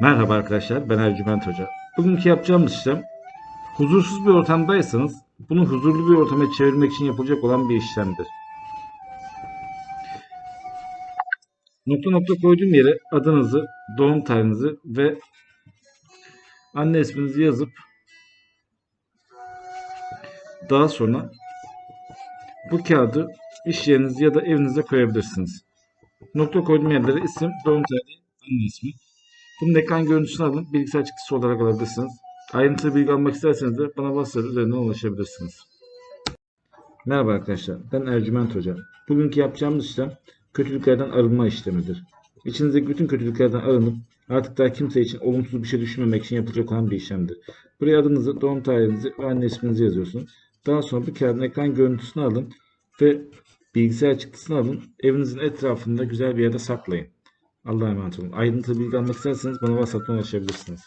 Merhaba arkadaşlar, ben Ercüment Hoca. Bugünkü yapacağımız işlem, huzursuz bir ortamdaysanız bunu huzurlu bir ortama çevirmek için yapılacak olan bir işlemdir. Nokta nokta koyduğum yere adınızı, doğum tarihinizi ve anne isminizi yazıp daha sonra bu kağıdı iş yeriniz ya da evinize koyabilirsiniz. Nokta koyduğum yerlere isim, doğum tarihi, anne ismi. Bunun ekran görüntüsünü alın. Bilgisayar çıktısı olarak alabilirsiniz. Ayrıntılı bilgi almak isterseniz de bana WhatsApp üzerinden ulaşabilirsiniz. Merhaba arkadaşlar. Ben Ercüment Hoca. Bugünkü yapacağımız işlem kötülüklerden arınma işlemidir. İçinizdeki bütün kötülüklerden arınıp artık daha kimse için olumsuz bir şey düşünmemek için yapılacak olan bir işlemdir. Buraya adınızı, doğum tarihinizi ve anne isminizi yazıyorsunuz. Daha sonra bu kağıdın ekran görüntüsünü alın ve bilgisayar çıktısını alın. Evinizin etrafında güzel bir yerde saklayın. Allah'a emanet olun. Ayrıntılı bilgi almak isterseniz bana WhatsApp'tan ulaşabilirsiniz.